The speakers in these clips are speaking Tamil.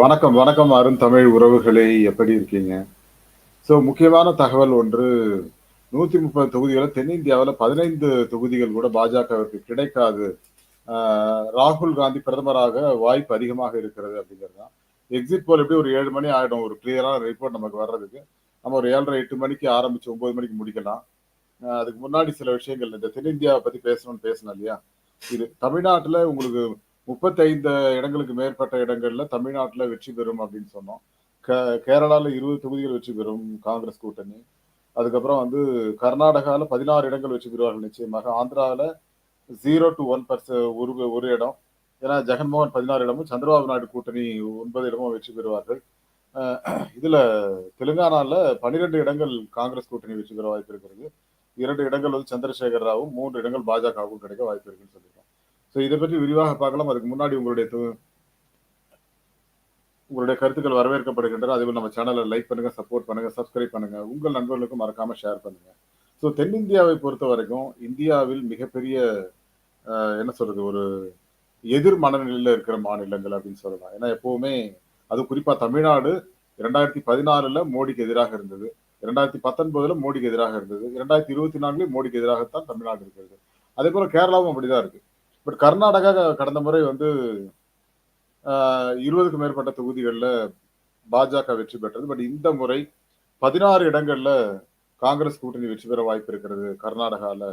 வணக்கம் வணக்கம் அருண் தமிழ் உறவுகளே எப்படி இருக்கீங்க? ஸோ முக்கியமான தகவல் ஒன்று நூத்தி முப்பது தொகுதிகளை தென்னிந்தியாவில் பதினைந்து தொகுதிகள் கூட பாஜகவிற்கு கிடைக்காது. ராகுல் காந்தி பிரதமராக வாய்ப்பு அதிகமாக இருக்கிறது அப்படிங்கிறது தான். எக்ஸிட் போல் எப்படி ஒரு ஏழு மணி ஆகிடும் ஒரு கிளியரான ரிப்போர்ட் நமக்கு வர்றதுக்கு. நம்ம ஒரு ஏழரை எட்டு மணிக்கு ஆரம்பிச்சு ஒன்பது மணிக்கு முடிக்கலாம். அதுக்கு முன்னாடி சில விஷயங்கள் இந்த தென்னிந்தியாவை பத்தி பேசணும்னு பேசணும் இல்லையா? இது தமிழ்நாட்டில் உங்களுக்கு முப்பத்தைந்து இடங்களுக்கு மேற்பட்ட இடங்கள்ல தமிழ்நாட்டில் வெற்றி பெறும் அப்படின்னு சொன்னோம். க- கேரளாவில் இருபது தொகுதிகள் வெற்றி பெறும் காங்கிரஸ் கூட்டணி. அதுக்கப்புறம் வந்து கர்நாடகாவில் பதினாறு இடங்கள் வெற்றி பெறுவார்கள் நிச்சயமாக. ஆந்திராவில் ஜீரோ டு ஒன் பர்ச ஒரு ஒரு இடம். ஏன்னா ஜெகன்மோகன் பதினாறு இடமும் சந்திரபாபு நாயுடு கூட்டணி ஒன்பது இடமும் வெற்றி பெறுவார்கள். இதில் தெலுங்கானாவில் பன்னிரெண்டு இடங்கள் காங்கிரஸ் கூட்டணி வெற்றி பெற வாய்ப்பு இருக்கிறது. இரண்டு இடங்கள் வந்து சந்திரசேகர் ராவும் மூன்று இடங்கள் பாஜகவும் கிடைக்க வாய்ப்பு இருக்குன்னு சொல்லியிருக்கோம். ஸோ இதை பற்றி விரிவாக பார்க்கலாம். அதுக்கு முன்னாடி உங்களுடைய உங்களுடைய கருத்துக்கள் வரவேற்கப்படுகின்றன. அதே நம்ம சேனலை லைக் பண்ணுங்க சப்போர்ட் பண்ணுங்க சப்ஸ்கிரைப் பண்ணுங்க. உங்கள் நண்பர்களுக்கும் மறக்காம ஷேர் பண்ணுங்க. ஸோ தென்னிந்தியாவை பொறுத்த வரைக்கும் இந்தியாவில் மிகப்பெரிய என்ன சொல்றது ஒரு எதிர் மனநிலையில் இருக்கிற மாநிலங்கள் அப்படின்னு சொல்லலாம். ஏன்னா எப்பவுமே அது குறிப்பா தமிழ்நாடு இரண்டாயிரத்தி பதினாறுல மோடிக்கு எதிராக இருந்தது. இரண்டாயிரத்தி பத்தொன்பதுல மோடிக்கு எதிராக இருந்தது. இரண்டாயிரத்தி இருபத்தி நாலுல மோடிக்கு எதிராகத்தான் தமிழ்நாடு இருக்கிறது. அதே போல கேரளாவும் அப்படிதான் இருக்கு. பட் கர்நாடகா கடந்த முறை வந்து இருபதுக்கு இருபதுக்கும் மேற்பட்ட தொகுதிகளில் பாஜக வெற்றி பெற்றது. பட் இந்த முறை பதினாறு இடங்கள்ல காங்கிரஸ் கூட்டணி வெற்றி பெற வாய்ப்பு இருக்கிறது கர்நாடகாவில்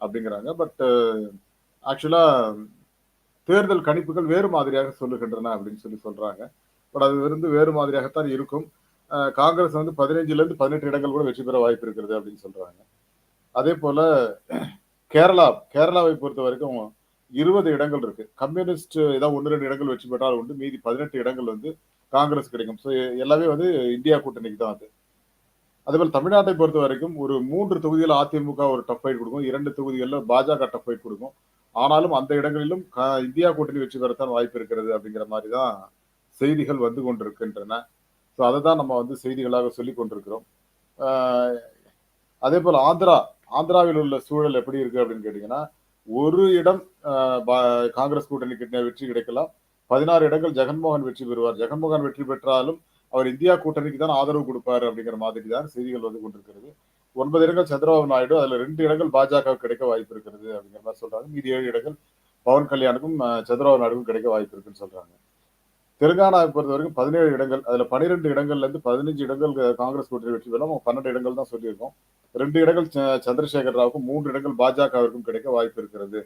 அப்படிங்கிறாங்க. பட் ஆக்சுவலா தேர்தல் கணிப்புகள் வேறு மாதிரியாக சொல்லுகின்றன அப்படின்னு சொல்லி சொல்றாங்க. பட் அது வந்து வேறு மாதிரியாகத்தான் இருக்கும். காங்கிரஸ் வந்து பதினைஞ்சுல இருந்து பதினெட்டு இடங்கள் கூட வெற்றி பெற வாய்ப்பு இருக்கிறது அப்படின்னு சொல்றாங்க. அதே போல கேரளா கேரளாவை பொறுத்த வரைக்கும் இருபது இடங்கள் இருக்கு. கம்யூனிஸ்ட் ஏதாவது ஒன்று ரெண்டு இடங்கள் வெற்றி பெற்றால் உண்டு. மீதி பதினெட்டு இடங்கள் வந்து காங்கிரஸ் கிடைக்கும். ஸோ எல்லாமே வந்து இந்தியா கூட்டணிக்கு தான் அது. அதேபோல் தமிழ்நாட்டை பொறுத்த வரைக்கும் ஒரு மூன்று தொகுதியில் அதிமுக ஒரு டஃப் ஃபைட் கொடுக்கும். இரண்டு தொகுதிகளில் பாஜக டஃப் ஃபைட் கொடுக்கும். ஆனாலும் அந்த இடங்களிலும் க- இந்தியா கூட்டணி வெற்றி பெறத்தான் வாய்ப்பு இருக்கிறது அப்படிங்கிற மாதிரி தான் செய்திகள் வந்து கொண்டிருக்கின்றன. ஸோ அதை தான் நம்ம வந்து செய்திகளாக சொல்லி கொண்டிருக்கிறோம். அதே போல் ஆந்திரா ஆந்திராவில் உள்ள சூழல் எப்படி இருக்கு அப்படின்னு கேட்டிங்கன்னா ஒரு இடம் பா- காங்கிரஸ் கூட்டணி கிட்ட வெற்றி கிடைக்கலாம். பதினாறு இடங்கள் ஜெகன்மோகன் வெற்றி பெறுவார். ஜெகன்மோகன் வெற்றி பெற்றாலும் அவர் இந்தியா கூட்டணிக்கு தான் ஆதரவு கொடுப்பாரு அப்படிங்கிற மாதிரி தான் செய்திகள் வந்து கொண்டிருக்கிறது. ஒன்பது இடங்கள் சந்திரபாபு நாயுடு அதுல ரெண்டு இடங்கள் பாஜக கிடைக்க வாய்ப்பு இருக்கிறது அப்படிங்கிற மாதிரி சொல்றாங்க. மீதி ஏழு இடங்கள் பவன் கல்யாணுக்கும் சந்திரபாபு நாயுடுக்கும் கிடைக்க வாய்ப்பு இருக்குன்னு சொல்றாங்க. தெலுங்கானாவை பொறுத்த வரைக்கும் பதினேழு இடங்கள் அதில் பன்னிரெண்டு இடங்கள்ல இருந்து பதினஞ்சு இடங்கள் காங்கிரஸ் கூட்டணி வெற்றி பெறலாம். பன்னெண்டு இடங்கள் தான் சொல்லியிருக்கோம். ரெண்டு இடங்கள் ச- சந்திரசேகர் ராவுக்கும் மூன்று இடங்கள் பாஜகவிற்கும் கிடைக்க வாய்ப்பு இருக்கிறது.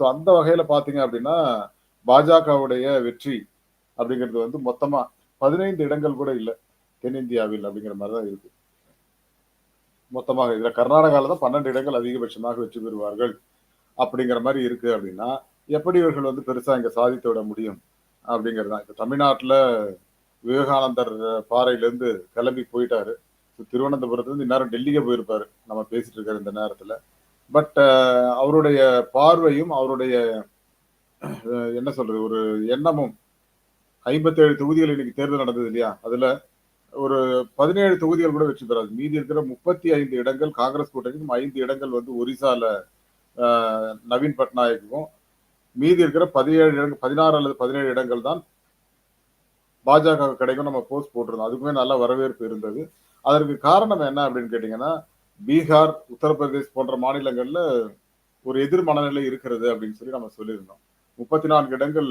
ஸோ அந்த வகையில் பார்த்தீங்க அப்படின்னா பாஜகவுடைய வெற்றி அப்படிங்கிறது வந்து மொத்தமாக பதினைந்து இடங்கள் கூட இல்லை. தென்னிந்தியாவில் அப்படிங்கிற மாதிரி தான் இருக்கு. மொத்தமாக இதில் கர்நாடகாவில் தான் பன்னெண்டு இடங்கள் அதிகபட்சமாக வெற்றி பெறுவார்கள் அப்படிங்கிற மாதிரி இருக்கு அப்படின்னா எப்படி இவர்கள் வந்து பெருசாக இங்கே சாதித்து விட முடியும்? அப்படிங்கிறது தான். இப்போ தமிழ்நாட்டில் விவேகானந்தர் பாறையிலேருந்து கிளம்பி போயிட்டாரு. So, திருவனந்தபுரத்துலேருந்து இந்நேரம் டெல்லிக்கே போயிருப்பார். நம்ம பேசிட்டு இருக்கிற இந்த நேரத்தில். பட் அவருடைய பார்வையும் அவருடைய என்ன சொல்றது ஒரு எண்ணமும் ஐம்பத்தேழு தொகுதிகள் இன்னைக்கு தேர்தல் நடந்தது இல்லையா? அதுல ஒரு பதினேழு தொகுதிகள் கூட வெற்றி பெறாது. மீதி இருக்கிற முப்பத்தி ஐந்து இடங்கள் காங்கிரஸ் கூட்டணிக்கும் ஐந்து இடங்கள் வந்து ஒரிசால நவீன் பட்நாயக்குக்கும் மீதி இருக்கிற பதினேழு இடங்கள் பதினாறு அல்லது பதினேழு இடங்கள் தான் பாஜக கிடைக்கும். நம்ம போஸ்ட் போட்டிருந்தோம். அதுக்குமே நல்ல வரவேற்பு இருந்தது. அதற்கு காரணம் என்ன அப்படின்னு கேட்டீங்கன்னா பீகார் உத்தரப்பிரதேஷ் போன்ற மாநிலங்கள்ல ஒரு எதிர் மனநிலை இருக்கிறது அப்படின்னு சொல்லி நம்ம சொல்லியிருந்தோம். முப்பத்தி நான்கு இடங்கள்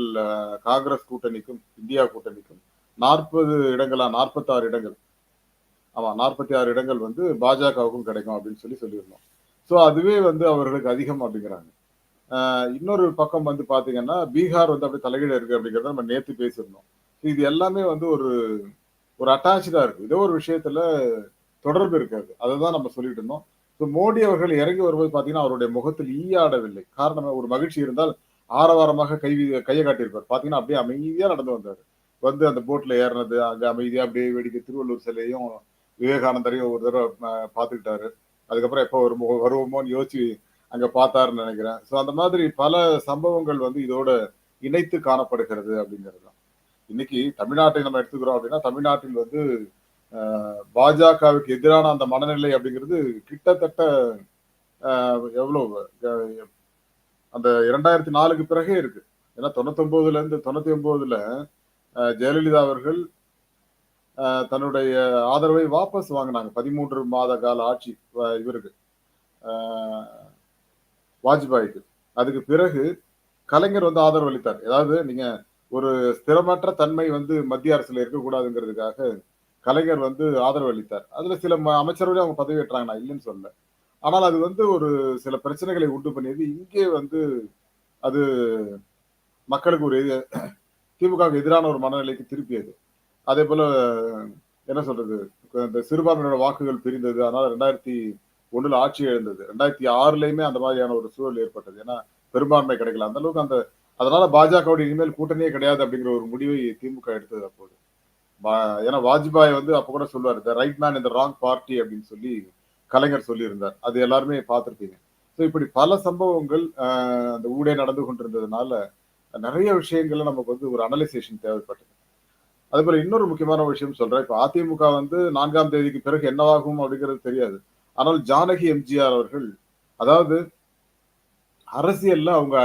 காங்கிரஸ் கூட்டணிக்கும் இந்தியா கூட்டணிக்கும் நாற்பது இடங்களா நாற்பத்தாறு இடங்கள். ஆமா நாற்பத்தி ஆறு இடங்கள் வந்து பாஜகவுக்கும் கிடைக்கும் அப்படின்னு சொல்லி சொல்லியிருந்தோம். ஸோ அதுவே வந்து அவர்களுக்கு அதிகம் அப்படிங்கிறாங்க. இன்னொரு பக்கம் வந்து பாத்தீங்கன்னா பீகார் வந்து அப்படி தலைகீழ இருக்கு அப்படிங்கறத நம்ம நேத்து பேசியிருந்தோம். இது எல்லாமே வந்து ஒரு ஒரு அட்டாச்சா இருக்கு. ஏதோ ஒரு விஷயத்துல தொடர்பு இருக்காது. அதை தான் நம்ம சொல்லிட்டு இருந்தோம். ஸோ மோடி அவர்கள் இறங்கி வரும்போது பாத்தீங்கன்னா அவருடைய முகத்தில் ஈயாடவில்லை. காரணம் ஒரு மகிழ்ச்சி இருந்தால் ஆரவாரமாக கை கையை காட்டியிருப்பார். பாத்தீங்கன்னா அப்படியே அமைதியா நடந்து வந்தார். வந்து அந்த போட்ல ஏறினது அங்க அமைதியா அப்படியே வேடிக்கை திருவள்ளூர் சிலையும் விவேகானந்தரையும் ஒரு தடவை பார்த்துக்கிட்டாரு. அதுக்கப்புறம் எப்போ வருமோ வருவோமோன்னு யோசிச்சு அங்க பார்த்தாருன்னு நினைக்கிறேன். ஸோ அந்த மாதிரி பல சம்பவங்கள் வந்து இதோட இணைத்து காணப்படுகிறது அப்படிங்கிறது தான். இன்னைக்கு தமிழ்நாட்டை நம்ம எடுத்துக்கிறோம் அப்படின்னா தமிழ்நாட்டில் வந்து பாஜகவுக்கு எதிரான அந்த மனநிலை அப்படிங்கிறது கிட்டத்தட்ட எவ்வளோ எவ்வளவு அந்த இரண்டாயிரத்தி நாலுக்கு பிறகே இருக்கு. ஏன்னா தொண்ணூத்தொன்பதுல இருந்து தொண்ணூத்தி ஒன்பதுல அஹ், ஜெயலலிதா அவர்கள் அஹ், தன்னுடைய ஆதரவை வாபஸ் வாங்கினாங்க. பதிமூன்று மாத கால ஆட்சி இவருக்கு. வாஜ்பாய்க்கு. அதுக்கு பிறகு கலைஞர் வந்து ஆதரவு அளித்தார். ஏதாவது நீங்க ஒரு ஸ்திரமற்ற தன்மை வந்து மத்திய அரசுல இருக்கக்கூடாதுங்கிறதுக்காக கலைஞர் வந்து ஆதரவு அளித்தார். அதுல சில ம- அவங்க பதவி ஏற்றாங்க நான் இல்லைன்னு சொல்லல. ஆனால் அது வந்து ஒரு சில பிரச்சனைகளை உண்டு பண்ணியது. இங்கே வந்து அது மக்களுக்கு ஒரு திமுகவுக்கு எதிரான ஒரு மனநிலைக்கு திருப்பியது. அதே போல என்ன சொல்றது இந்த சிறுபான்மையினோட வாக்குகள் பிரிந்தது. அதனால ரெண்டாயிரத்தி ஒன்றில் ஆட்சி எழுந்தது ரெண்டாயிரத்தி ஆறுலையுமே அந்த மாதிரியான ஒரு சூழல் ஏற்பட்டது. ஏன்னா பெரும்பான்மை கிடைக்கல. அந்த அளவுக்கு அந்த அதனால பாஜகவுடைய இனிமேல் கூட்டணியே கிடையாது அப்படிங்கிற ஒரு முடிவை திமுக எடுத்தது அப்போது. ஏன்னா வாஜ்பாய் வந்து அப்போ கூட சொல்லுவார் த ரைட் மேன் இந்த ராங் பார்ட்டி அப்படின்னு சொல்லி கலைஞர் சொல்லியிருந்தார். அது எல்லாருமே பார்த்துருப்பீங்க. ஸோ இப்படி பல சம்பவங்கள் அந்த ஊடே நடந்து கொண்டிருந்ததுனால நிறைய விஷயங்கள்ல நமக்கு வந்து ஒரு அனலைசேஷன் தேவைப்பட்டது. அதே போல இன்னொரு முக்கியமான விஷயம் சொல்றேன். இப்ப அதிமுக வந்து நான்காம் தேதிக்கு பிறகு என்னவாகும் அப்படிங்கிறது தெரியாது. ஆனால் ஜானகி எம்ஜிஆர் அவர்கள் அதாவது அரசியல்ல அவங்க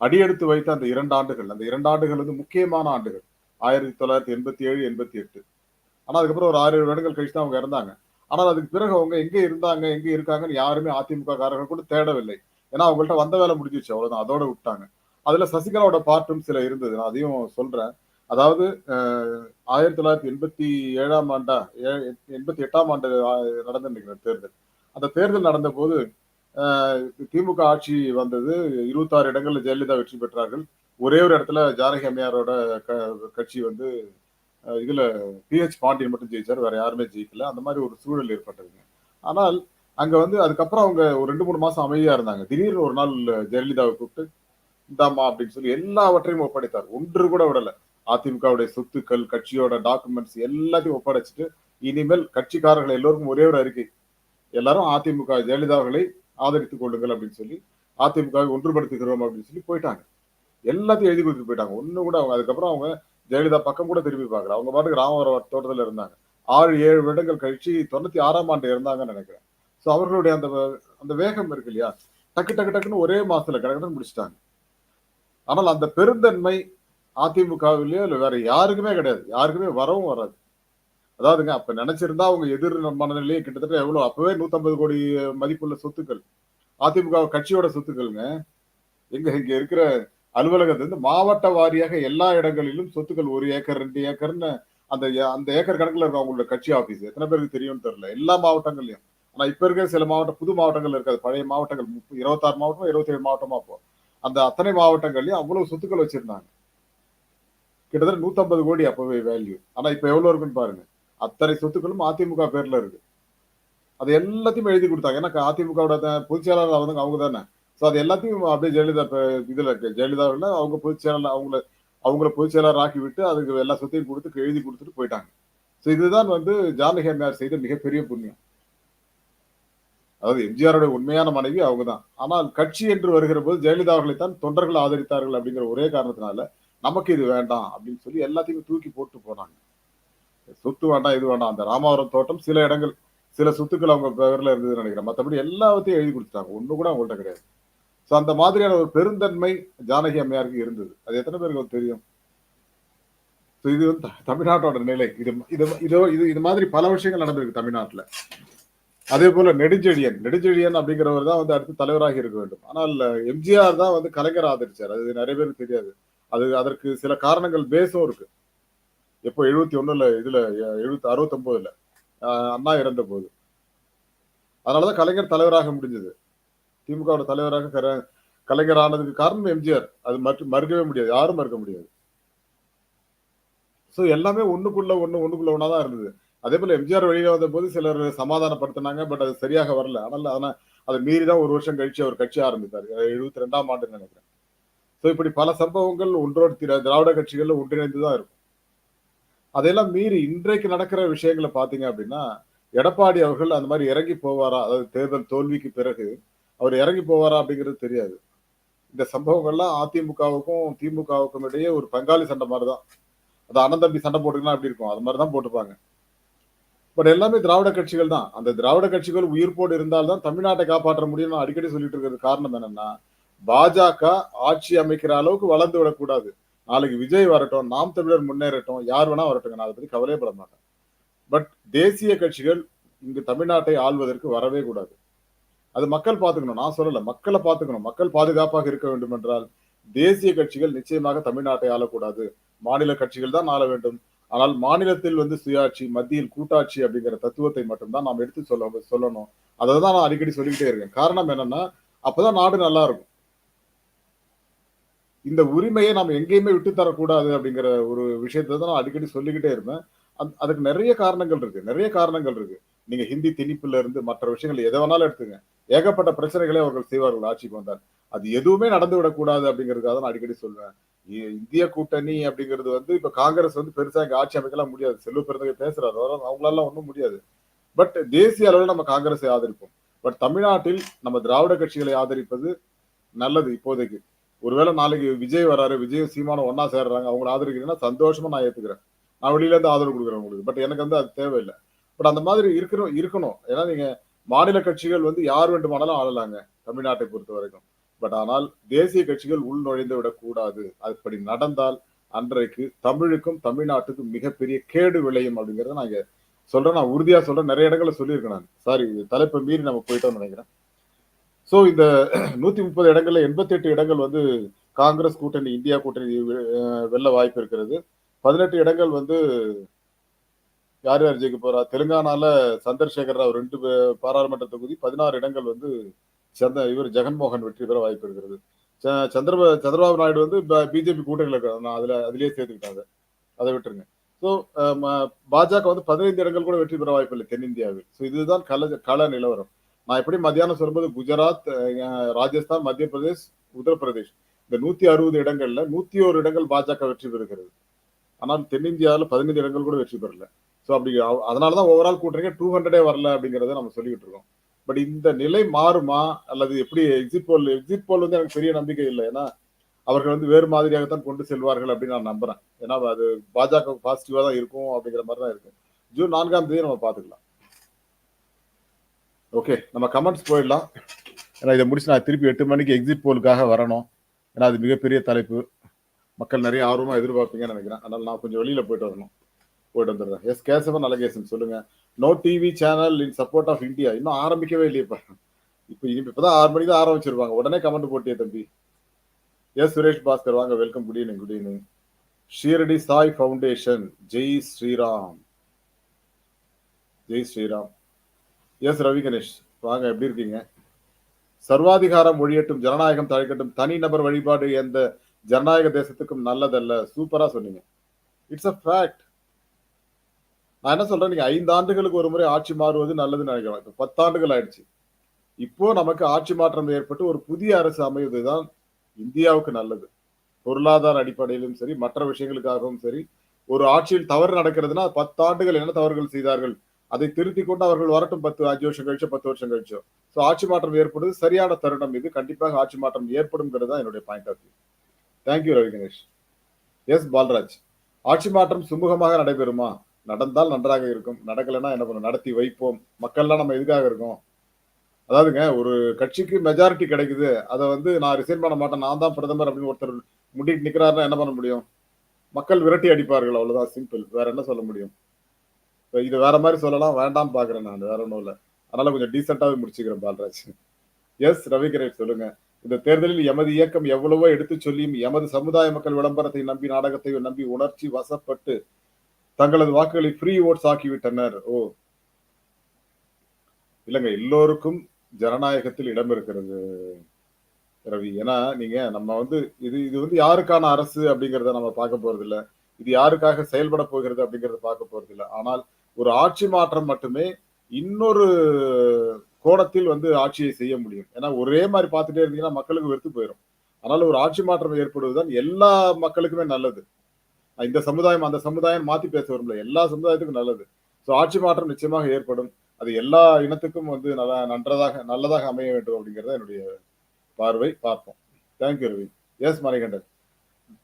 அடியெடுத்து வைத்த அந்த இரண்டு ஆண்டுகள் அந்த இரண்டு ஆண்டுகள் வந்து முக்கியமான ஆண்டுகள் ஆயிரத்தி தொள்ளாயிரத்தி எண்பத்தி ஏழு எண்பத்தி எட்டு ஆனா அதுக்கப்புறம் ஒரு ஆறு வருடங்கள் கழிச்சு தான் அவங்க இறந்தாங்க. ஆனால் அதுக்கு பிறகு அவங்க எங்க இருந்தாங்க எங்க இருக்காங்கன்னு யாருமே அதிமுக காரர்கள் கூட தேடவில்லை. ஏன்னா அவங்கள்ட்ட வந்த வேலை முடிஞ்சிச்சு அவ்வளவுதான். அதோட விட்டாங்க. அதுல சசிகலாவோட பார்ட்டும் சில இருந்தது. நான் அதையும் சொல்றேன். அதாவது ஆயிரத்தி தொள்ளாயிரத்தி எண்பத்தி ஏழாம் ஆண்டா ஏ- எண்பத்தி எட்டாம் ஆண்டு ஆ- நடந்த நினைக்கிறேன் தேர்தல். அந்த தேர்தல் நடந்த போது திமுக ஆட்சி வந்தது. இருபத்தாறு இடங்களில் ஜெயலலிதா வெற்றி பெற்றார்கள். ஒரே ஒரு இடத்துல ஜானகி அம்மையாரோட க- கட்சி வந்து இதில் இதுல பிஹெச் பாண்டியன் மட்டும் ஜெயிச்சார் வேற யாருமே ஜெயிக்கல. அந்த மாதிரி ஒரு சூழல் ஏற்பட்டதுங்க. ஆனால் அங்க வந்து அதுக்கப்புறம் அவங்க ஒரு ரெண்டு மூணு மாசம் அமைதியா இருந்தாங்க. திடீர்னு ஒரு நாள் ஜெயலலிதாவை கூப்பிட்டு இந்தாம்மா அப்படின்னு சொல்லி எல்லாவற்றையும் ஒப்படைத்தார். ஒன்று கூட விடலை. அதிமுகவுடைய சொத்துக்கள் கட்சியோட டாக்குமெண்ட்ஸ் எல்லாத்தையும் ஒப்படைச்சிட்டு இனிமேல் கட்சிக்காரர்கள் எல்லோருக்கும் ஒரே ஒரு அறிக்கை. எல்லாரும் அதிமுக ஜெயலலிதா அவர்களை ஆதரித்துக் கொள்ளுங்கள் அப்படின்னு சொல்லி அதிமுகவை ஒன்றுபடுத்துகிறோம் அப்படின்னு சொல்லி போயிட்டாங்க. எல்லாத்தையும் எழுதி கொடுத்துட்டு போயிட்டாங்க. ஒண்ணு கூட அவங்க அதுக்கப்புறம் அவங்க ஜெயலலிதா பக்கம் கூட திரும்பி பார்க்கல. அவங்க பாட்டுக்கு ராமவரம் தோட்டத்தில் இருந்தாங்க. ஆறு ஏழு வருடங்கள் கழிச்சு தொண்ணூத்தி ஆறாம் ஆண்டு இருந்தாங்கன்னு நினைக்கிறேன். ஸோ அவர்களுடைய அந்த அந்த வேகம் இருக்கு இல்லையா? டக்கு டக்கு டக்குன்னு ஒரே மாசத்துல கடற்கடன் முடிச்சிட்டாங்க. ஆனால் அந்த பெருந்தன்மை அதிமுகவிலேயோ இல்லை வேற யாருக்குமே கிடையாது. யாருக்குமே வரவும் வராது. அதாவதுங்க அப்ப நினைச்சிருந்தா அவங்க எதிர் மனநிலையே கிட்டத்தட்ட எவ்வளவு அப்பவே 150 கோடி மதிப்புள்ள சொத்துக்கள். அதிமுக கட்சியோட சொத்துக்கள்ங்க. எங்க இங்க இருக்கிற அலுவலகத்துல இருந்து மாவட்ட வாரியாக எல்லா இடங்களிலும் சொத்துக்கள் ஒரு ஏக்கர் ரெண்டு ஏக்கர்னு அந்த ஏ- அந்த ஏக்கர் கணக்குல இருக்கும் அவங்களோட கட்சி ஆபீஸ். எத்தனை பேருக்கு தெரியும்னு தெரியல. எல்லா மாவட்டங்கள்லயும். ஆனா இப்ப இருக்கிற சில மாவட்டம் புது மாவட்டங்கள் இருக்காது பழைய மாவட்டங்கள் இருபத்தாறு மாவட்டமோ இருபத்தி ஏழு மாவட்டமா போ அந்த அத்தனை மாவட்டங்கள்லயும் அவ்வளவு சொத்துக்கள் வச்சிருந்தாங்க. கிட்டத்தட்ட 150 கோடி அப்பவே வேல்யூ ஆனா இப்ப எவ்வளவு இருக்குன்னு பாருங்க. அத்தனை சொத்துக்களும் அதிமுக பேர்ல இருக்கு. அது எல்லாத்தையும் எழுதி கொடுத்தாங்க. ஏன்னா அதிமுகவோட பொதுச் செயலாளர் அவங்க அவங்க தானே. ஸோ அது எல்லாத்தையும் அப்படியே ஜெயலலிதா இப்ப இதுல இருக்கு. ஜெயலலிதாவில் அவங்க பொதுச் செயலாளர் அவங்கள அவங்கள பொதுச் செயலாளர் ஆக்கி விட்டு அதுக்கு எல்லா சொத்தையும் கொடுத்து எழுதி கொடுத்துட்டு போயிட்டாங்க. ஸோ இதுதான் வந்து ஜானகி அம்மையார் செய்த மிகப்பெரிய புண்ணியம். அதாவது எம்ஜிஆருடைய உண்மையான மனைவி அவங்க தான் ஆனால் கட்சி என்று வருகிற போது ஜெயலலிதா அவர்களை தான் தொண்டர்கள் ஆதரித்தார்கள் அப்படிங்கிற ஒரே காரணத்தினால நமக்கு இது வேண்டாம் அப்படின்னு சொல்லி எல்லாத்தையும் தூக்கி போட்டு போனாங்க. சொத்து வேண்டாம் இது வேண்டாம். அந்த ராமாவரம் தோட்டம் சில இடங்கள் சில சொத்துக்கள் அவங்க பேரில் இருந்ததுன்னு நினைக்கிறேன். மற்றபடி எல்லாத்தையும் எழுதி கொடுத்துட்டாங்க. ஒன்று கூட அவங்கள்ட்ட கிடையாது. ஸோ அந்த மாதிரியான ஒரு பெருந்தன்மை ஜானகி அம்மையாருக்கு இருந்தது. அது எத்தனை பேருக்கு தெரியும்? ஸோ இது வந்து தமிழ்நாட்டோட நிலை. இது இது இது இது இது மாதிரி பல விஷயங்கள் நடந்திருக்கு தமிழ்நாட்டுல. அதே போல நெடுஞ்செழியன். நெடுஞ்செழியன் அப்படிங்கிறவர் தான் வந்து அடுத்து தலைவராக இருக்க வேண்டும். ஆனால் எம்ஜிஆர் தான் வந்து கலைஞர் ஆதரிச்சார். அது நிறைய பேருக்கு தெரியாது. அது அதற்கு சில காரணங்கள் பேஸும் இருக்கு. எப்போ எழுபத்தி ஒண்ணுல இதுல எழுபத்தி அறுபத்தொன்பதுல அண்ணா இறந்த போது அதனாலதான் கலைஞர் தலைவராக முடிஞ்சது. திமுகவோட தலைவராக கர- கலைஞர் ஆனதுக்கு காரணம் எம்ஜிஆர். அது மறு மறுக்கவே முடியாது. யாரும் மறுக்க முடியாது. ஸோ எல்லாமே ஒண்ணுக்குள்ள ஒண்ணு ஒண்ணுக்குள்ள ஒண்ணாதான் இருந்தது. அதே போல எம்ஜிஆர் வெளியில வந்த போது சிலர் சமாதானப்படுத்தினாங்க பட் அது சரியாக வரல. ஆனால் ஆனா அதை மீறி தான் ஒரு வருஷம் கழிச்சு அவர் கட்சி ஆரம்பித்தார். எழுபத்தி ரெண்டாம் ஆண்டு நினைக்கிறேன். ஸோ இப்படி பல சம்பவங்கள் ஒன்றோடு திராவிட கட்சிகளில் ஒன்றிணைந்து தான் இருக்கும். அதையெல்லாம் மீறி இன்றைக்கு நடக்கிற விஷயங்களை பார்த்தீங்க அப்படின்னா எடப்பாடி அவர்கள் அந்த மாதிரி இறங்கி போவாரா? அதாவது தேர்தல் தோல்விக்கு பிறகு அவர் இறங்கி போவாரா அப்படிங்கிறது தெரியாது. இந்த சம்பவங்கள்லாம் அதிமுகவுக்கும் திமுகவுக்கும் இடையே ஒரு பங்காளி சண்டை மாதிரி தான் அது அண்ணன் தம்பி சண்டை போட்டுக்கலாம் அப்படி இருக்கும்? அது மாதிரி தான் போட்டுப்பாங்க. பட் எல்லாமே திராவிட கட்சிகள் தான். அந்த திராவிட கட்சிகள் உயிர்ப்போடு இருந்தால்தான் தமிழ்நாட்டை காப்பாற்ற முடியும்னு அடிக்கடி சொல்லிட்டு இருக்கிறது காரணம் என்னன்னா பாஜக ஆட்சி அமைக்கிற அளவுக்கு வளர்ந்து விடக்கூடாது. நாளைக்கு விஜய் வரட்டும் நாம் தமிழர் முன்னேறட்டும் யார் வேணா வரட்டும் நான் அதை பத்தி கவலையப்பட மாட்டேன். பட் தேசிய கட்சிகள் இங்கு தமிழ்நாட்டை ஆள்வதற்கு வரவே கூடாது. அது மக்கள் பார்த்துக்கணும். நான் சொல்லல. மக்களை பார்த்துக்கணும். மக்கள் பாதுகாப்பாக இருக்க வேண்டும் என்றால் தேசிய கட்சிகள் நிச்சயமாக தமிழ்நாட்டை ஆளக்கூடாது. மாநில கட்சிகள் தான் ஆள வேண்டும். ஆனால் மாநிலத்தில் வந்து சுயாட்சி மத்தியில் கூட்டாட்சி அப்படிங்கிற தத்துவத்தை மட்டும்தான் நாம் எடுத்து சொல்ல சொல்லணும். அதை தான் நான் அடிக்கடி சொல்லிக்கிட்டே இருக்கேன். காரணம் என்னன்னா அப்பதான் நாடு நல்லா இருக்கும். இந்த உரிமையை நாம் எங்கேயுமே விட்டு தரக்கூடாது அப்படிங்கிற ஒரு விஷயத்தை தான் நான் அடிக்கடி சொல்லிக்கிட்டே இருந்தேன். அந் அதுக்கு நிறைய காரணங்கள் இருக்கு. நிறைய காரணங்கள் இருக்கு. நீங்க ஹிந்தி திணிப்புல இருந்து மற்ற விஷயங்கள் எதை வேணாலும் எடுத்துங்க. ஏகப்பட்ட பிரச்சனைகளை அவர்கள் செய்வார்கள் ஆட்சிக்கு வந்தால். அது எதுவுமே நடந்து விடக்கூடாது அப்படிங்கிறதுக்காக தான் நான் அடிக்கடி சொல்வேன். இந்திய கூட்டணி அப்படிங்கிறது வந்து இப்ப காங்கிரஸ் வந்து பெருசா இங்க ஆட்சி அமைக்கலாம் முடியாது. செல்வ பெருந்தகை பேசுறாரு. அவங்களால ஒன்றும் முடியாது. பட் தேசிய அளவில் நம்ம காங்கிரஸை ஆதரிப்போம். பட் தமிழ்நாட்டில் நம்ம திராவிட கட்சிகளை ஆதரிப்பது நல்லது இப்போதைக்கு. ஒருவேளை நாளைக்கு விஜய் வராரு விஜய் சீமானம் ஒன்னா சேர்றாங்க அவங்களை ஆதரிக்கிறீங்கன்னா சந்தோஷமா நான் ஏத்துக்கிறேன். நான் வெளியில இருந்து ஆதரவு கொடுக்குறேன் உங்களுக்கு. பட் எனக்கு வந்து அது தேவையில்லை. பட் அந்த மாதிரி இருக்கணும் இருக்கணும். ஏன்னா நீங்க மாநில கட்சிகள் வந்து யார் வேண்டுமானாலும் ஆளலாங்க தமிழ்நாட்டை பொறுத்த வரைக்கும். பட் ஆனால் தேசிய கட்சிகள் உள் நுழைந்து விடக்கூடாது. அப்படி நடந்தால் அன்றைக்கு தமிழுக்கும் தமிழ்நாட்டுக்கும் மிகப்பெரிய கேடு விளையும் அப்படிங்கறத நான் சொல்றேன். நான் உறுதியா சொல்றேன். நிறைய இடங்களை சொல்லியிருக்கேன் நான். சாரி தலைப்பை மீறி நம்ம போயிட்டோம்னு நினைக்கிறேன். ஸோ இந்த நூத்தி முப்பது இடங்கள்ல எண்பத்தி எட்டு இடங்கள் வந்து காங்கிரஸ் கூட்டணி இந்தியா கூட்டணி வெல்ல வாய்ப்பு இருக்கிறது. பதினெட்டு இடங்கள் வந்து யார் யார் ஜெயிக்க போறா? தெலுங்கானால சந்திரசேகர் ராவ் ரெண்டு பாராளுமன்ற தொகுதி பதினாறு இடங்கள் வந்து சந்த இவர் ஜெகன்மோகன் வெற்றி பெற வாய்ப்பு இருக்கிறது. ச- சந்திரபா சந்திரபாபு நாயுடு வந்து பிஜேபி கூட்டணியில் இருக்கிறாங்க நான் அதுல அதுலயே சேர்த்துக்கிட்டாங்க. அதை விட்டுருங்க. ஸோ பாஜக வந்து பதினைந்து இடங்கள் கூட வெற்றி பெற வாய்ப்பு இல்லை தென்னிந்தியாவில். ஸோ இதுதான் கல கள நிலவரம். நான் எப்படி மத்தியானம் சொல்லும்போது குஜராத் ராஜஸ்தான் மத்திய பிரதேஷ் உத்தரப்பிரதேஷ். இந்த நூத்தி அறுபது இடங்கள்ல நூத்தி ஒரு இடங்கள் பாஜக வெற்றி பெறுகிறது. ஆனால் தென்னிந்தியாவில் பதினைந்து இடங்கள் கூட வெற்றி பெறல. ஸோ அப்படி அதனாலதான் ஓவரால் கூட்டணிங்க டூ ஹண்ட்ரடே வரல அப்படிங்கறத நம்ம சொல்லிக்கிட்டு இருக்கோம். பட் இந்த நிலை மாறுமா? அல்லது எப்படி எக்ஸிட் போல் எக்ஸிட் போல் வந்து எனக்கு பெரிய நம்பிக்கை இல்லை. ஏன்னா அவர்கள் வந்து வேறு மாதிரியாகத்தான் கொண்டு செல்வார்கள் அப்படின்னு நான் நம்புறேன். ஏன்னா அது பாஜக பாசிட்டிவா தான் இருக்கும் அப்படிங்கிற மாதிரி தான் இருக்கு. ஜூன் நான்காம் தேதி நம்ம பாத்துக்கலாம் ஓகே நம்ம கமெண்ட்ஸ் போயிடலாம். ஏன்னா இதை முடிச்சு நான் திருப்பி எட்டு மணிக்கு எக்ஸிட் போலுக்காக வரணும். ஏன்னா அது மிகப்பெரிய தலைப்பு. மக்கள் நிறைய ஆர்வமாக எதிர்பார்ப்பீங்கன்னு நினைக்கிறேன். அதனால் நான் கொஞ்சம் வெளியில் போயிட்டு வரணும். போயிட்டு வந்துடுறேன். எஸ் கேசவன் அலகேசன் சொல்லுங்கள் no TV channel in support of India இன்னும் ஆரம்பிக்கவே இல்லையப்பா இப்போ. இனி இப்பதான் ஆறு மணிக்கு தான் ஆரம்பிச்சிருவாங்க. உடனே கமெண்ட் போட்டியே தம்பி. எஸ் சுரேஷ் பாஸ்கர் வாங்க welcome good evening good evening Shirdi Sai foundation Jai Shriram Jai Shriram yes Ravi Ganesh வாங்க எப்படி இருக்கீங்க? சர்வாதிகாரம் ஒழியட்டும் ஜனநாயகம் தழைக்கட்டும் தனிநபர் வழிபாடு எந்த ஜனநாயக தேசத்துக்கும் நல்லதல்ல. சூப்பரா சொன்னீங்க. இட்ஸ் அ ஃபேக்ட் நான் என்ன சொல்றேன்? நீங்க ஐந்து ஆண்டுகளுக்கு ஒரு முறை ஆட்சி மாறுவது நல்லதுன்னு நினைக்கிறேன். இப்போ பத்தாண்டுகள் ஆயிடுச்சு. இப்போ நமக்கு ஆட்சி மாற்றம் ஏற்பட்டு ஒரு புதிய அரசு அமைவதுதான் இந்தியாவுக்கு நல்லது. பொருளாதார அடிப்படையிலும் சரி மற்ற விஷயங்களுக்காகவும் சரி ஒரு ஆட்சியில் தவறு நடக்கிறதுனா பத்தாண்டுகள் என்ன தவறுகள் செய்தார்கள்? அதை திருத்தி கொண்டு அவர்கள் வரட்டும் பத்து அஞ்சு வருஷம் கழிச்சோ பத்து வருஷம் கழிச்சோ. ஸோ ஆட்சி மாற்றம் ஏற்படுது. சரியான தருணம் இது. கண்டிப்பாக ஆட்சி மாற்றம் ஏற்படும்ங்கிறது தான் என்னுடைய point of view thank you Ravi Ganesh yes Balraj. ஆட்சி மாற்றம் சுமூகமாக நடைபெறுமா? நடந்தால் நன்றாக இருக்கும். நடக்கலைன்னா என்ன பண்ணும் நடத்தி வைப்போம். மக்கள்லாம் நம்ம எதுக்காக இருக்கோம்? அதாவதுங்க ஒரு கட்சிக்கு மெஜாரிட்டி கிடைக்குது. அதை வந்து நான் ரிசைன் பண்ண மாட்டேன். நான் தான் பிரதமர் அப்படின்னு ஒருத்தர் முட்டிட்டு நிற்கிறாருன்னா என்ன பண்ண முடியும்? மக்கள் விரட்டி அடிப்பார்கள். அவ்வளோதான் சிம்பிள் வேற என்ன சொல்ல முடியும்? இது வேற மாதிரி சொல்லலாம் வேண்டாம் பாக்குறேன் நான் வேற ஒன்றும் இல்லை. அதனால கொஞ்சம் டீசெண்டாவே முடிச்சுக்கிறேன் பால்ராஜ். எஸ் ரவிகரேட் சொல்லுங்க. இந்த தேர்தலில் எமது இயக்கம் எவ்வளவோ எடுத்து சொல்லியும் எமது சமுதாய மக்கள் விளம்பரத்தை நம்பி நாடகத்தை நம்பி உணர்ச்சி வசப்பட்டு தங்களது வாக்குகளை ஃப்ரீ ஓட்ஸ் ஆக்கிவிட்டனர். ஓ. இல்லைங்க எல்லோருக்கும் ஜனநாயகத்தில் இடம் இருக்கிறது ரவி. ஏன்னா நீங்க நம்ம வந்து இது இது வந்து யாருக்கான அரசு அப்படிங்கறத நம்ம பார்க்க போறது இது யாருக்காக செயல்பட போகிறது அப்படிங்கறத பார்க்க போறது ஆனால் ஒரு ஆட்சி மாற்றம் மட்டுமே இன்னொரு கோணத்தில் வந்து ஆட்சியை செய்ய முடியும். ஏன்னா ஒரே மாதிரி பார்த்துட்டே இருந்தீங்கன்னா மக்களுக்கு வெறுத்து போயிடும் அதனால ஒரு ஆட்சி மாற்றம் ஏற்படுவதுதான் எல்லா மக்களுக்குமே நல்லது. இந்த சமுதாயம் அந்த சமுதாயம் மாத்தி பேச வரும்ல எல்லா சமுதாயத்துக்கும் நல்லது. ஸோ ஆட்சி மாற்றம் நிச்சயமாக ஏற்படும். அது எல்லா இனத்துக்கும் வந்து நல்லா நன்றதாக நல்லதாக அமைய வேண்டும் அப்படிங்கிறத என்னுடைய பார்வை. பார்ப்போம். Thank you Ravi yes Manikandan.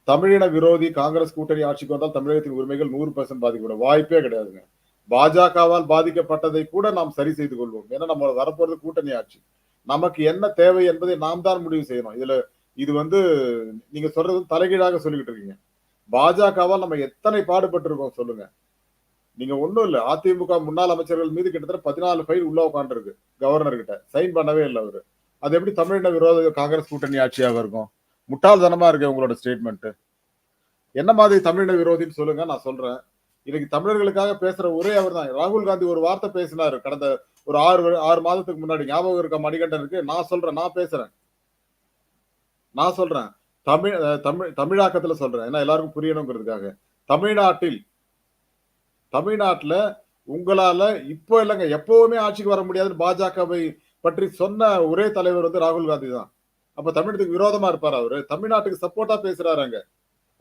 தமிழின விரோதி காங்கிரஸ் கூட்டணி ஆட்சிக்கு வந்தால் தமிழகத்தின் உரிமைகள் நூறு பர்சன்ட் பாதிக்கப்படும். வாய்ப்பே கிடையாதுங்க. பாஜகவால் பாதிக்கப்பட்டதை கூட நாம் சரி செய்து கொள்வோம். ஏன்னா நம்ம வரப்போறது கூட்டணி ஆட்சி. நமக்கு என்ன தேவை என்பதை நாம் தான் முடிவு செய்யணும். இதுல இது வந்து நீங்க சொல்றது தலைகீழாக சொல்லிக்கிட்டு இருக்கீங்க. பாஜகவால் நம்ம எத்தனை பாடுபட்டிருக்கோம் சொல்லுங்க. நீங்க ஒண்ணும் இல்லை. அதிமுக முன்னாள் அமைச்சர்கள் மீது கிட்டத்தட்ட பதினாலு ஃபைல் உள்ள உட்காந்துருக்கு கவர்னர் கிட்ட. சைன் பண்ணவே இல்லை அவரு. அது எப்படி தமிழின விரோத காங்கிரஸ் கூட்டணி ஆட்சியாக இருக்கும்? முட்டாள்தனமா இருக்கு உங்களோட ஸ்டேட்மெண்ட் என்ன மாதிரி தமிழின விரோதின்னு சொல்லுங்க நான் சொல்றேன். இன்னைக்கு தமிழர்களுக்காக பேசுற ஒரே அவர் தான். ராகுல் காந்தி ஒரு வார்த்தை பேசினாரு. கடந்த ஒரு ஆறு ஆறு மாதத்துக்கு முன்னாடி ஞாபகம் இருக்க மணிகண்டனுக்கு? நான் சொல்றேன் நான் பேசுறேன். நான் சொல்றேன். தமிழ் தமிழ் தமிழாக்கத்துல சொல்றேன். ஏன்னா எல்லாருக்கும் புரியணுங்கிறதுக்காக. தமிழ்நாட்டில் தமிழ்நாட்டுல உங்களால இப்போ இல்லைங்க எப்பவுமே ஆட்சிக்கு வர முடியாதுன்னு பாஜகவை பற்றி சொன்ன ஒரே தலைவர் வந்து ராகுல் காந்தி தான். அப்ப தமிழத்துக்கு விரோதமா இருப்பார் அவரு. தமிழ்நாட்டுக்கு சப்போர்ட்டா பேசுறாரு அங்க.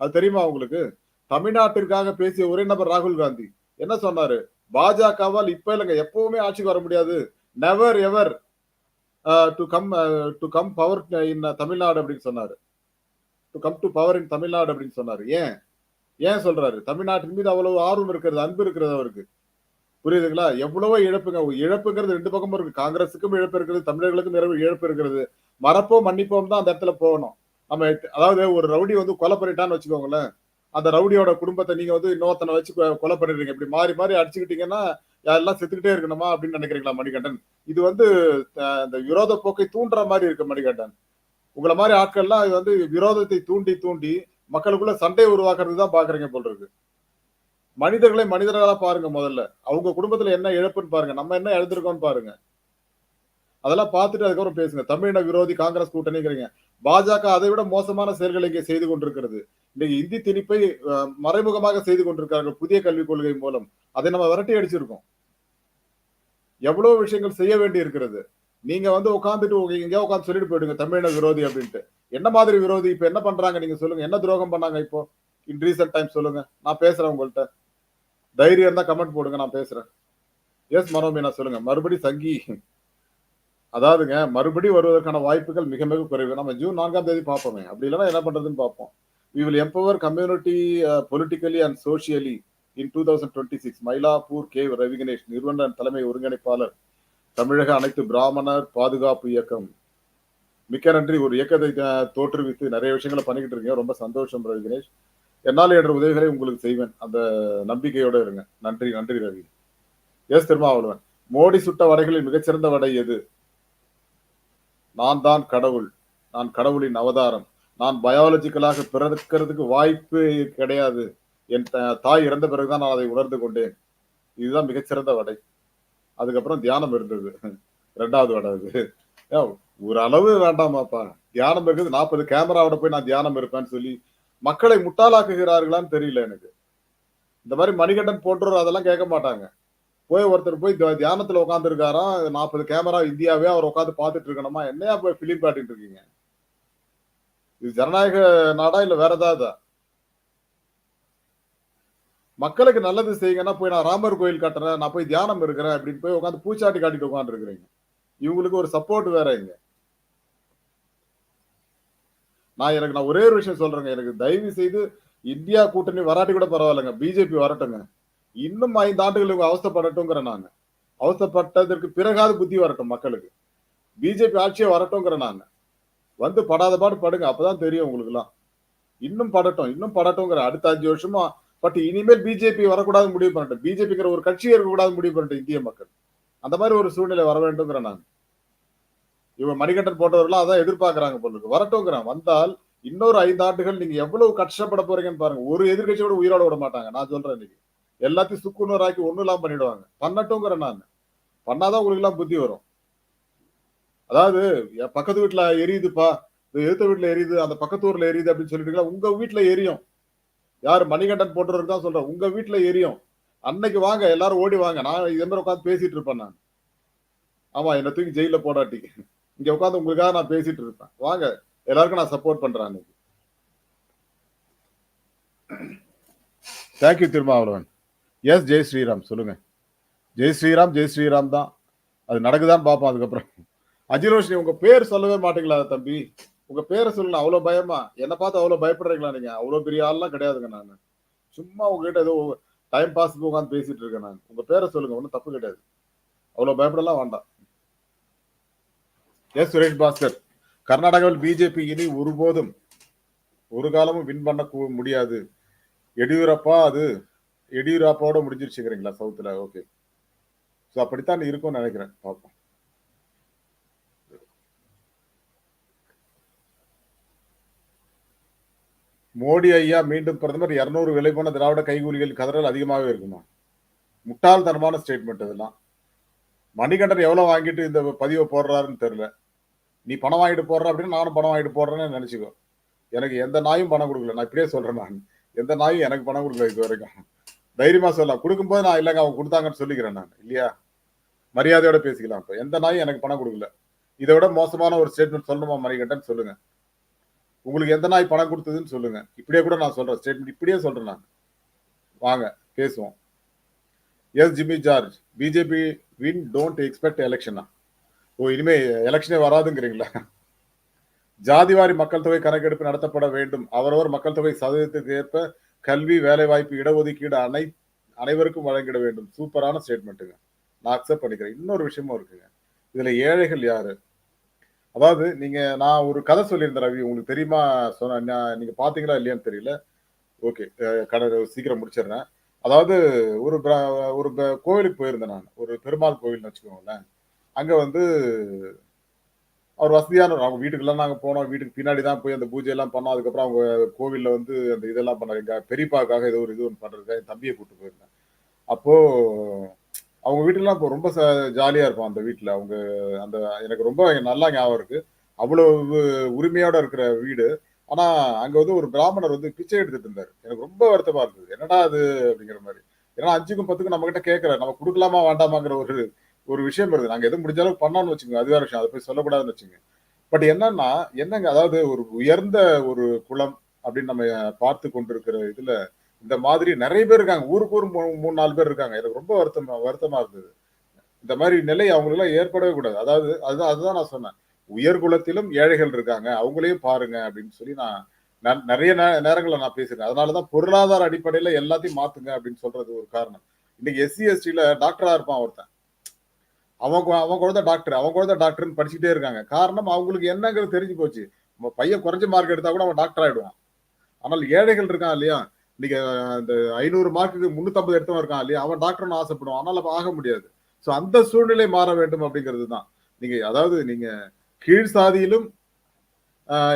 அது தெரியுமா உங்களுக்கு? தமிழ்நாட்டிற்காக பேசிய ஒரே நபர் ராகுல் காந்தி. என்ன சொன்னாரு? பாஜகவால் இப்ப இல்லைங்க எப்பவுமே ஆட்சிக்கு வர முடியாது. Never ever to come to come power in Tamil Nadu அப்படின்னு சொன்னாரு. To come to power in Tamil Nadu அப்படின்னு சொன்னாரு. ஏன்? ஏன் சொல்றாரு? தமிழ்நாட்டின் மீது அவ்வளவு ஆர்வம் இருக்கிறது அன்பு இருக்கிறது அவருக்கு. புரியுதுங்களா? எவ்வளவோ இழப்புங்க. இழப்புங்கிறது ரெண்டு பக்கமும் இருக்கு. காங்கிரஸுக்கும் இழப்பு இருக்கிறது தமிழர்களுக்கும் நிறைய இழப்பு இருக்கிறது. மறப்போம் மன்னிப்போம் தான் அந்த இடத்துல போகணும். நம்ம அதாவது ஒரு ரவுடி வந்து கொலை பண்ணிட்டான்னு வச்சுக்கோங்களேன். அந்த ரவுடியோட குடும்பத்தை நீங்க வந்து இன்னொருத்தனை வச்சு கொ- கொலை பண்ணிடுறீங்க இப்படி மாறி மாறி அடிச்சுக்கிட்டீங்கன்னா எல்லாம் செத்துக்கிட்டே இருக்கணுமா அப்படின்னு நினைக்கிறீங்களா மணிகண்டன்? இது வந்து இந்த விரோத போக்கை தூண்டுற மாதிரி இருக்கு மணிகண்டன். உங்களை மாதிரி ஆட்கள்லாம் இது வந்து விரோதத்தை தூண்டி தூண்டி மக்களுக்குள்ள சண்டை உருவாக்குறது தான் பாக்குறீங்க போல் இருக்கு. மனிதர்களை மனிதர்களா பாருங்க முதல்ல. அவங்க குடும்பத்துல என்ன இழப்புன்னு பாருங்க. நம்ம என்ன எழுதிருக்கோம்னு பாருங்க. அதெல்லாம் பார்த்துட்டு அதுக்கப்புறம் பேசுங்க. தமிழின விரோதி காங்கிரஸ் கூட்டணிங்கிறீங்க. பாஜக அதை விட மோசமான செயல்களை இங்கே செய்து கொண்டிருக்கிறது. இன்னைக்கு இந்தி திணிப்பை மறைமுகமாக செய்து கொண்டிருக்கிறார்கள் புதிய கல்விக் கொள்கை மூலம். அதை நம்ம விரட்டி அடிச்சிருக்கோம். எவ்வளவு விஷயங்கள் செய்ய வேண்டி இருக்கிறது நீங்க வந்து உட்காந்துட்டு எங்கேயோ உட்காந்து சொல்லிட்டு போயிடுங்க தமிழின விரோதி அப்படின்ட்டு. என்ன மாதிரி விரோதி? இப்ப என்ன பண்றாங்க நீங்க சொல்லுங்க. என்ன துரோகம் பண்ணாங்க இப்போ? இன் ரீசெண்ட் டைம் சொல்லுங்க. நான் பேசுறேன் உங்கள்கிட்ட தைரியம் இருந்தா கமெண்ட் போடுங்க நான் பேசுறேன். எஸ் மனோமீனா சொல்லுங்க. மறுபடி சங்கி. அதாவதுங்க மறுபடி வருவதற்கான வாய்ப்புகள் மிக மிக குறைவு. நம்ம ஜூன் நான்காம் தேதி பார்ப்போமே. அப்படி இல்லைன்னா என்ன பண்றதுன்னு பார்ப்போம். We will empower community politically and socially in two thousand twenty six Mylapore K. Ravi Ganesh நிறுவன தலைமை ஒருங்கிணைப்பாளர் தமிழக அனைத்து பிராமணர் பாதுகாப்பு இயக்கம். மிக்க நன்றி. ஒரு இயக்கத்தை தோற்றுவித்து நிறைய விஷயங்களை பண்ணிக்கிட்டு இருக்கீங்க. ரொம்ப சந்தோஷம் ரவி கணேஷ் என்னால் என்ற உதவிகளை உங்களுக்கு செய்வேன். அந்த நம்பிக்கையோட இருங்க. நன்றி நன்றி ரவி. எஸ். திருமாவளவன். மோடி சுட்ட வடைகளில் மிகச்சிறந்த வடை எது? நான் தான் கடவுள். நான் கடவுளின் அவதாரம். நான் பயாலஜிக்கலாக பிறக்கிறதுக்கு வாய்ப்பு கிடையாது. என் தாய் இறந்த பிறகுதான் நான் அதை உணர்ந்து கொண்டேன். இதுதான் மிகச்சிறந்த வடை. அதுக்கப்புறம் தியானம் இருந்தது. ரெண்டாவது வடை அது. ஒரு அளவு வேண்டாமாப்பா. தியானம் இருக்குது. நாற்பது கேமராவோட போய் நான் தியானம் இருப்பேன்னு சொல்லி மக்களை முட்டாளாக்குகிறார்களான்னு தெரியல எனக்கு. இந்த மாதிரி மணிகண்டன் போன்றோர் அதெல்லாம் கேட்க மாட்டாங்க. போய் ஒருத்தர் போய் தியா- தியானத்துல உட்காந்துருக்காராம் நாற்பது கேமரா இந்தியாவே அவர் உட்காந்து பார்த்துட்டு இருக்கணுமா என்னையா போய் பிலிம் காட்டிட்டு இருக்கீங்க? இது ஜனநாயக நாடா இல்ல வேற ஏதாவது? மக்களுக்கு நல்லது செய்யுங்கன்னா போய் நான் ராமர் கோயில் கட்டுறேன் நான் போய் தியானம் இருக்கிறேன் அப்படின்னு போய் உட்காந்து பூச்சாட்டி காட்டிட்டு உட்காந்து இருக்கிறீங்க இவங்களுக்கு ஒரு சப்போர்ட் வேற இங்க. நான் எனக்கு நான் ஒரே ஒரு விஷயம் சொல்றேங்க. எனக்கு தயவு செய்து இந்தியா கூட்டணி வராட்டி கூட பரவாயில்லைங்க. பிஜேபி வரட்டுங்க. இன்னும் ஐந்து ஆண்டுகள் இவங்க அவஸ்தைப்படட்டுங்கிற நாங்க. அவஸ்தைப்பட்டதற்கு பிறகாவது புத்தி வரட்டும் மக்களுக்கு. பிஜேபி ஆட்சியை வரட்டுங்கிற நாங்க. வந்து படாத பாடு படுங்க அப்பதான் தெரியும் உங்களுக்கு எல்லாம் இன்னும் படட்டும் இன்னும் படட்டும்ங்கிற அடுத்த அஞ்சு வருஷமா பட் இனிமேல் பிஜேபி வரக்கூடாது முடிவு பண்ணட்டும். பிஜேபிங்கிற ஒரு கட்சியே இருக்கக்கூடாது முடிவு பண்ணட்டும் இந்திய மக்கள். அந்த மாதிரி ஒரு சூழ்நிலை வர வேண்டும்ங்கிற நாங்க. இவங்க மணிகண்டன் போட்டவர்கள்லாம் அதான் எதிர்பார்க்கறாங்க பொருளுக்கு வரட்டும்ங்கிறான் வந்தால் இன்னொரு ஐந்து ஆண்டுகள் நீங்க எவ்வளவு கஷ்டப்பட போறீங்கன்னு பாருங்க. ஒரு எதிர்கட்சியோட உயிரோட விட மாட்டாங்க. நான் சொல்றேன் இன்னைக்கு. எல்லாத்தையும் சுக்குநூறு ஆக்கி ஒன்றும் இல்லாமல் பண்ணிடுவாங்க. பண்ணட்டுங்கிறேன் நான். பண்ணாதான் உங்களுக்கு எல்லாம் புத்தி வரும். அதாவது என் பக்கத்து வீட்டுல எரியுதுப்பா. இந்த எதிர்த்த வீட்டுல எரியுது அந்த பக்கத்து ஊர்ல எரியுது அப்படின்னு சொல்லிட்டு உங்க வீட்டுல எரியும். யார்? மணிகண்டன் போன்றவர் தான் சொல்றேன். உங்க வீட்டுல எரியும். அன்னைக்கு வாங்க எல்லாரும் ஓடி வாங்க. நான் இதே மாதிரி உட்காந்து பேசிட்டு இருப்பேன் நான். ஆமா என்னை தூக்கி ஜெயில போடாட்டி. இங்க உட்காந்து உங்களுக்காக நான் பேசிட்டு இருப்பேன். வாங்க எல்லாருக்கும் நான் சப்போர்ட் பண்றேன் அன்னைக்கு. Thank you Thirumavalavan. Yes Jai Shriram சொல்லுங்க. ஜெய் ஸ்ரீராம் ஜெய் ஸ்ரீராம் தான். அது நடக்குதான்னு பார்ப்போம் அதுக்கப்புறம். அஜிரோஷினி உங்க பேர் சொல்லவே மாட்டீங்களா தம்பி? உங்க பேரை சொல்லணும் அவ்வளவு பயமா? என்ன பார்த்து அவ்வளவு பயப்படுறீங்களா நீங்க? அவ்வளவு பெரிய ஆள்லாம் கிடையாதுங்க நான். சும்மா உங்ககிட்ட ஏதோ டைம் பாஸ்க்கு உட்காந்து பேசிட்டு இருக்கேன் நான். உங்க பேரை சொல்லுங்க ஒன்றும் தப்பு கிடையாது. அவ்வளவு பயப்படலாம் வேண்டாம். எஸ் சுரேஷ் பாஸ்கர் கர்நாடகாவில் பிஜேபி இனி ஒருபோதும் ஒரு காலமும் வின் பண்ண கூ- முடியாது. எடியூரப்பா அது எடியூரப்பாவோட முடிஞ்சிருச்சுங்கிறீங்களா சவுத்துல ஓகே ஸோ அப்படித்தான் இருக்கும்னு நினைக்கிறேன். பார்ப்போம். மோடி ஐயா மீண்டும் பிரதமர் இருநூறு விலை போன திராவிட கைகூலிகள் கதறல் அதிகமாகவே இருக்குமா? முட்டாள்தனமான ஸ்டேட்மெண்ட் இதெல்லாம். மணிகண்டன் எவ்வளோ வாங்கிட்டு இந்த பதிவை போடுறாருன்னு தெரில நீ பணம் வாங்கிட்டு போடுற அப்படின்னு நானும் பணம் வாங்கிட்டு போடுறேன்னு நினச்சிக்கோ. எனக்கு எந்த நாயும் பணம் கொடுக்கல. நான் இப்படியே சொல்கிறேன் நான். எந்த நாயும் எனக்கு பணம் கொடுக்கல இது வரைக்கும். தைரியமா சொல்லலாம். கொடுக்கும்போது நான் இல்லைங்க அவங்க கொடுத்தாங்கன்னு சொல்லிக்கிறேன் நான். இல்லையா? மரியாதையோட பேசிக்கலாம் இப்போ. எந்த நாயும் எனக்கு பணம் கொடுக்கல. இதை விட மோசமான ஒரு ஸ்டேட்மெண்ட் சொல்லணுமா மணிகண்டன்? சொல்லுங்க. உங்களுக்கு எந்த நாய் பணம் கொடுத்ததுன்னு சொல்லுங்க. இப்படியே கூட நான் சொல்றேன். ஸ்டேட்மெண்ட் இப்படியே சொல்றேன் நான். வாங்க பேசுவோம். Yes Jimmy George BJP win don't expect எலெக்ஷனா ஓ இனிமே எலெக்ஷனே வராதுங்கிறீங்களா? ஜாதிவாரி மக்கள் தொகை கணக்கெடுப்பு நடத்தப்பட வேண்டும். அவரவர் மக்கள் தொகை சதவீதத்துக்கு ஏற்ப கல்வி வேலைவாய்ப்பு இடஒதுக்கீடு அனை அனைவருக்கும் வழங்கிட வேண்டும். சூப்பரான ஸ்டேட்மெண்ட்டுங்க நான் அக்செப்ட் பண்ணிக்கிறேன். இன்னொரு விஷயமும் இருக்குங்க. இதுல ஏழைகள் யாரு? அதாவது நீங்க நான் ஒரு கதை சொல்லியிருந்தேன் ரவி. உங்களுக்கு தெரியுமா? சொன்ன நான் நீங்க பாத்தீங்களா இல்லையான்னு தெரியல. ஓகே கடை சீக்கிரம் முடிச்சிடுறேன். அதாவது ஒரு ஒரு கோவிலுக்கு போயிருந்தேன் நான். ஒரு பெருமாள் கோவில்னு வச்சுக்கோங்களேன். அங்க வந்து அவர் வசதியான அவங்க வீட்டுக்கெல்லாம் நாங்க போனோம். வீட்டுக்கு பின்னாடி தான் போய் அந்த பூஜை எல்லாம் பண்ணோம். அதுக்கப்புறம் அவங்க கோவில்ல வந்து அந்த இதெல்லாம் பண்ணாங்க எங்கள் பெரியப்பாக்காக ஏதோ ஒரு இது ஒன்று பண்றதுக்காக என் தம்பியை கூட்டு போயிருந்தேன். அப்போ அவங்க வீட்டுலாம் இப்போ ரொம்ப ஜாலியா இருப்பான் அந்த வீட்டுல அவங்க அந்த எனக்கு ரொம்ப நல்லா ஞாபகம் இருக்கு. அவ்வளவு உரிமையோட இருக்கிற வீடு. ஆனா அங்க வந்து ஒரு பிராமணர் வந்து பிச்சை எடுத்துட்டு இருந்தாரு. எனக்கு ரொம்ப வருத்தமா இருந்தது. என்னடா அது அப்படிங்கிற மாதிரி. ஏன்னா அஞ்சுக்கும் பத்துக்கும் நம்ம கிட்ட நம்ம கொடுக்கலாமா வேண்டாமாங்கிற ஒரு ஒரு விஷயம் வருது. நாங்க எது முடிஞ்ச பண்ணோம்னு வச்சுக்கோங்க. அது வேற விஷயம். அதை போய் சொல்லக்கூடாதுன்னு வச்சுங்க பட் என்னன்னா என்னங்க அதாவது ஒரு உயர்ந்த ஒரு குளம் அப்படின்னு நம்ம பார்த்து கொண்டிருக்கிற இதுல இந்த மாதிரி நிறைய பேர் இருக்காங்க. ஊருக்கு ஊர் மூணு நாலு பேர் இருக்காங்க. எனக்கு ரொம்ப வருத்தமா வருத்தமா இருந்தது. இந்த மாதிரி நிலை அவங்களுக்குலாம் ஏற்படவே கூடாது. அதாவது அதுதான் அதுதான் நான் சொன்னேன். உயர் குலத்திலும் ஏழைகள் இருக்காங்க. அவங்களையும் பாருங்க அப்படின்னு சொல்லி நான் ந- நிறைய நே- நான் பேசுறேன் அதனாலதான் பொருளாதார அடிப்படையில எல்லாத்தையும் மாத்துங்க அப்படின்னு சொல்றது ஒரு காரணம். இன்னைக்கு எஸ்சி எஸ்டியில டாக்டரா இருப்பான் ஒருத்தன். அவன் அவன் குழந்தை டாக்டர் அவன் குழந்தை டாக்டர்னு படிச்சுட்டே இருக்காங்க. காரணம் அவங்களுக்கு என்னங்கிறது தெரிஞ்சு போச்சு. நம்ம பையன் குறைஞ்ச மார்க் எடுத்தா கூட அவன் டாக்டர் ஆயிடுவான். ஆனால் ஏழைகள் இருக்கான் இல்லையா? இன்னைக்கு அந்த ஐநூறு மார்க்குக்கு முன்னூத்தம்பது எடுத்தவன் இருக்கான் இல்லையா? அவன் டாக்டர்னு ஆசைப்படுவான். ஆனால் அப்போ ஆக முடியாது. ஸோ அந்த சூழ்நிலை மாற வேண்டும் அப்படிங்கிறது தான் நீங்க அதாவது நீங்க கீழ் சாதியிலும்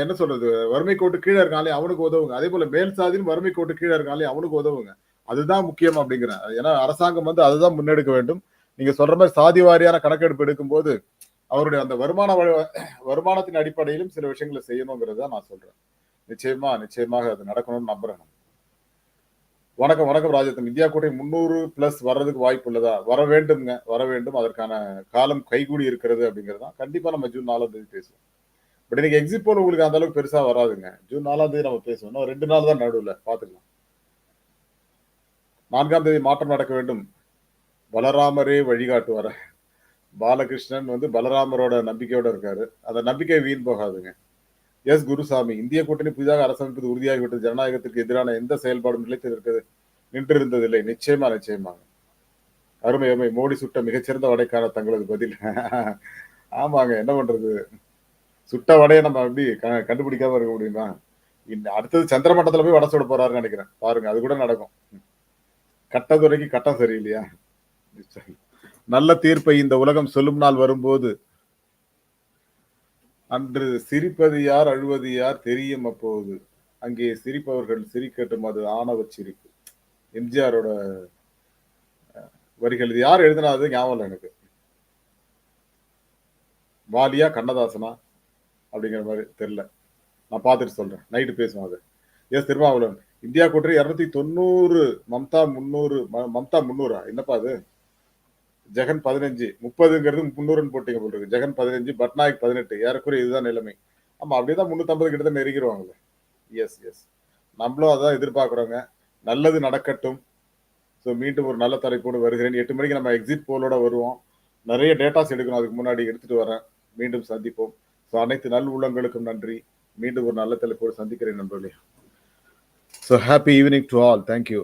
என்ன சொல்றது? வறுமை கோட்டு கீழே இருக்காங்களே அவனுக்கு உதவுங்க. அதே போல மேல் சாதியிலும் வறுமை கோட்டு கீழே இருக்காங்களே அவனுக்கு உதவுங்க. அதுதான் முக்கியம் அப்படிங்கிறேன். ஏன்னா அரசாங்கம் வந்து அதுதான் முன்னெடுக்க வேண்டும். நீங்க சொல்ற மாதிரி சாதி வாரியான கணக்கெடுப்பு எடுக்கும்போது அவருடைய அந்த வருமான வருமானத்தின் அடிப்படையிலும் சில விஷயங்களை செய்யணுங்கிறத நான் சொல்றேன். நிச்சயமா நிச்சயமாக அது நடக்கணும்னு நம்புறேன் வணக்கம் வணக்கம் ராஜத்தன் இந்தியா கூட்டணி முன்னூறு பிளஸ் வர்றதுக்கு வாய்ப்பு உள்ளதா? வர வேண்டும்ங்க. வர வேண்டும். அதற்கான காலம் கைகூடி இருக்கிறது அப்படிங்கிறது தான். கண்டிப்பா நம்ம ஜூன் நாலாம் தேதி பேசுவோம். பட் இன்னைக்கு எக்ஸிட் போல் உங்களுக்கு அந்த அளவுக்கு பெருசா வராதுங்க. ஜூன் நாலாம் தேதி நம்ம பேசுவோம். ரெண்டு நாள் தான் நடுவில். பாத்துக்கலாம் நான்காம் தேதி மாற்றம் நடக்க வேண்டும். பலராமரே வழிகாட்டுவார? பாலகிருஷ்ணன் வந்து பலராமரோட நம்பிக்கையோட இருக்காரு. அந்த நம்பிக்கை வீண் போகாதுங்க. எஸ் குருசாமி இந்திய கூட்டணி புதிதாக அரசமைப்பது உறுதியாகிவிட்டது. ஜனநாயகத்திற்கு எதிரான எந்த செயல்பாடும் நிலைத்திருக்கிறது நின்றிருந்ததில்லை. நிச்சயமா நிச்சயமாக அருமை அருமை. மோடி சுட்ட மிகச்சிறந்த வடைக்கான தங்களது பதில். ஆமாங்க என்ன பண்றது? சுட்ட வடையை நம்ம எப்படி க- கண்டுபிடிக்காம இருக்க முடியுமா? அடுத்தது சந்திரமட்டத்துல போய் வடை சுட போறாருன்னு நினைக்கிறேன். பாருங்க அது கூட நடக்கும். கட்டதுரைக்கு கட்டம் சரியில்லையா? நல்ல தீர்ப்பை இந்த உலகம் சொல்லும் நாள் வரும்போது அன்று சிரிப்பது யார் அழுவது யார் தெரியும் அப்போது. அங்கே சிரிப்பவர்கள் சிரிக்கட்டும் அது ஆணவ சிரிப்பு எம்ஜிஆரோட வரிகள் இது யார் எழுதினாது ஞாபகம் இல்லை எனக்கு. வாலியா கண்ணதாசனா அப்படிங்கிற மாதிரி தெரியல. நான் பார்த்துட்டு சொல்றேன். நைட்டு பேசுவோம் அது. எஸ் திருமாவளவன். இந்தியா கூட்டணி இருநூத்தி தொண்ணூறு மம்தா முந்நூறு மம்தா முந்நூறா? என்னப்பா அது? ஜெகன் பதினஞ்சு முப்பதுங்கிறது முந்நூறுன்னு போட்டிங்க போட்டுருக்கு இருக்கு. ஜெகன் பதினஞ்சு பட்நாயக் பதினெட்டு. ஏறக்குறைய இதுதான் நிலைமை. ஆமா அப்படிதான் முந்நூற்றம்பது கிட்ட தான் நெருங்கிடுவாங்களே எஸ் எஸ் நம்மளும் அதான் எதிர்பார்க்குறோங்க. நல்லது நடக்கட்டும். ஸோ மீண்டும் ஒரு நல்ல தலைப்போடு வருகிறேன். எட்டு மணிக்கு நம்ம எக்ஸிட் போலோட வருவோம். நிறைய டேட்டாஸ் எடுக்கணும். அதுக்கு முன்னாடி எடுத்துகிட்டு வரேன். மீண்டும் சந்திப்போம். ஸோ அனைத்து நல் உள்ளங்களுக்கும் நன்றி. மீண்டும் ஒரு நல்ல தலைப்போடு சந்திக்கிறேன் நண்பர்களே. So happy evening to all thank you